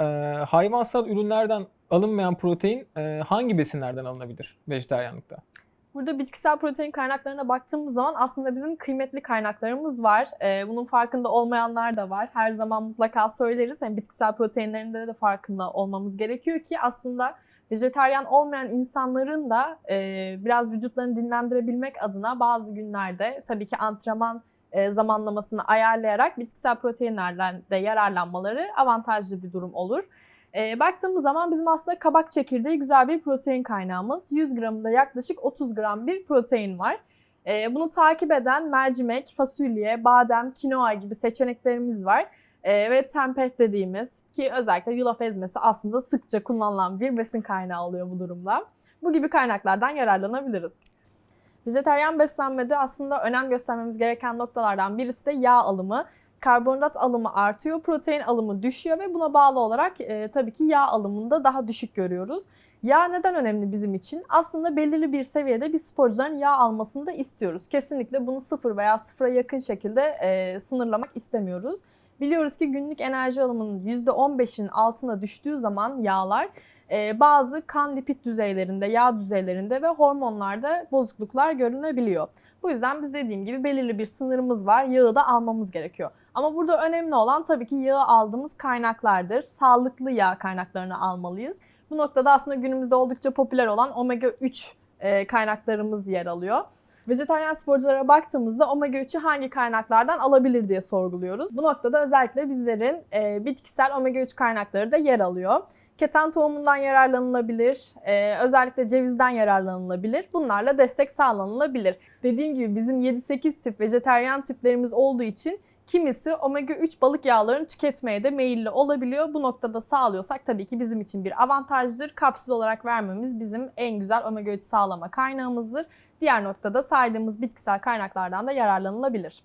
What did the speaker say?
e, hayvansal ürünlerden alınmayan protein e, hangi besinlerden alınabilir vejetaryenlikte? Burada bitkisel protein kaynaklarına baktığımız zaman aslında bizim kıymetli kaynaklarımız var. Ee, bunun farkında olmayanlar da var. Her zaman mutlaka söyleriz. Yani bitkisel proteinlerinde de farkında olmamız gerekiyor ki aslında vejetaryen olmayan insanların da e, biraz vücutlarını dinlendirebilmek adına bazı günlerde tabii ki antrenman e, zamanlamasını ayarlayarak bitkisel proteinlerden de yararlanmaları avantajlı bir durum olur. E, baktığımız zaman bizim aslında kabak çekirdeği güzel bir protein kaynağımız. 100 gramında yaklaşık 30 gram bir protein var. E, bunu takip eden mercimek, fasulye, badem, kinoa gibi seçeneklerimiz var. Ve tempeh dediğimiz ki özellikle yulaf ezmesi aslında sıkça kullanılan bir besin kaynağı oluyor bu durumda. Bu gibi kaynaklardan yararlanabiliriz. Vejeteryan beslenmede aslında önem göstermemiz gereken noktalardan birisi de yağ alımı. Karbonhidrat alımı artıyor, protein alımı düşüyor ve buna bağlı olarak e, tabii ki yağ alımında daha düşük görüyoruz. Yağ neden önemli bizim için? Aslında belirli bir seviyede biz sporcuların yağ almasını da istiyoruz. Kesinlikle bunu sıfır veya sıfıra yakın şekilde e, sınırlamak istemiyoruz. Biliyoruz ki günlük enerji alımının %15'in altına düştüğü zaman yağlar e, bazı kan lipid düzeylerinde, yağ düzeylerinde ve hormonlarda bozukluklar görünebiliyor. Bu yüzden biz dediğim gibi belirli bir sınırımız var. Yağı da almamız gerekiyor. Ama burada önemli olan tabii ki yağı aldığımız kaynaklardır. Sağlıklı yağ kaynaklarını almalıyız. Bu noktada aslında günümüzde oldukça popüler olan omega 3 e, kaynaklarımız yer alıyor. Vejetaryen sporculara baktığımızda omega 3'ü hangi kaynaklardan alabilir diye sorguluyoruz. Bu noktada özellikle bizlerin e, bitkisel omega 3 kaynakları da yer alıyor. Keten tohumundan yararlanılabilir, e, özellikle cevizden yararlanılabilir. Bunlarla destek sağlanılabilir. Dediğim gibi bizim 7-8 tip vejeteryan tiplerimiz olduğu için kimisi omega 3 balık yağlarını tüketmeye de meyilli olabiliyor. Bu noktada sağlıyorsak tabii ki bizim için bir avantajdır. Kapsül olarak vermemiz bizim en güzel omega 3 sağlama kaynağımızdır. Diğer noktada saydığımız bitkisel kaynaklardan da yararlanılabilir.